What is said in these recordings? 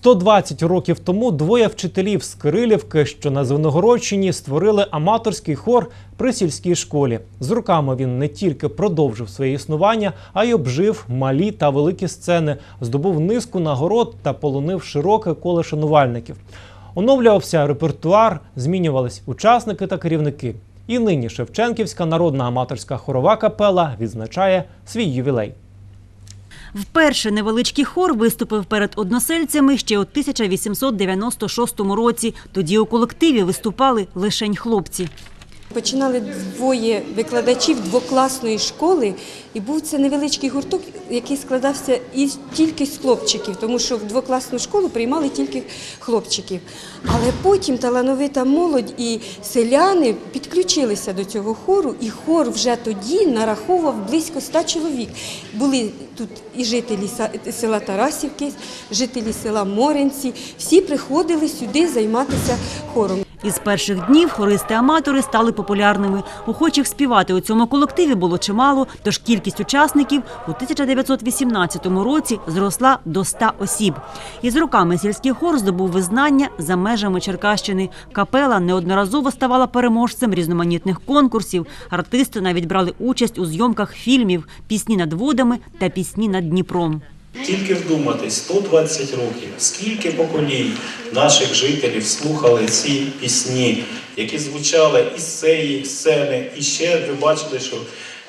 120 років тому двоє вчителів з Кирилівки, що на Звенигородчині, створили аматорський хор при сільській школі. З руками він не тільки продовжив своє існування, а й обжив малі та великі сцени, здобув низку нагород та полонив широке коло шанувальників. Оновлювався репертуар, змінювались учасники та керівники. І нині Шевченківська народна аматорська хорова капела відзначає свій ювілей. Вперше невеличкий хор виступив перед односельцями ще у 1896 році. Тоді у колективі виступали лишень хлопці. Починали двоє викладачів двокласної школи, і був це невеличкий гурток, який складався із тільки з хлопчиків, тому що в двокласну школу приймали тільки хлопчиків. Але потім талановита молодь і селяни підключилися до цього хору, і хор вже тоді нараховував близько ста чоловік. Були тут і жителі села Тарасівки, жителі села Моренці. Всі приходили сюди займатися хором. Із перших днів хористи-аматори стали популярними. Охочих співати у цьому колективі було чимало, тож кількість учасників у 1918 році зросла до 100 осіб. Із роками сільський хор здобув визнання за межами Черкащини. Капела неодноразово ставала переможцем різноманітних конкурсів. Артисти навіть брали участь у зйомках фільмів «Пісні над водами» та «Пісні над Дніпром». Тільки вдуматись, 120 років, скільки поколінь наших жителів слухали ці пісні, які звучали із цієї сцени, і ще ви бачили, що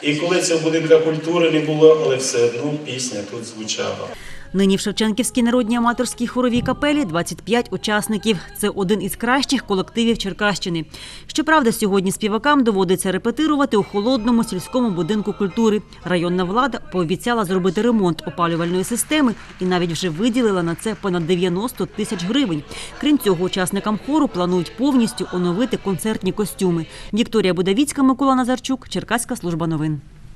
і коли це в будинках культури не було, але все одно пісня тут звучала. Нині в Шевченківській народній аматорській хоровій капелі 25 учасників. Це один із кращих колективів Черкащини. Щоправда, сьогодні співакам доводиться репетирувати у холодному сільському будинку культури. Районна влада пообіцяла зробити ремонт опалювальної системи і навіть вже виділила на це понад 90 тисяч гривень. Крім цього, учасникам хору планують повністю оновити концертні костюми. Вікторія Будавіцька, Микола Назарчук, Черкаська служба новин.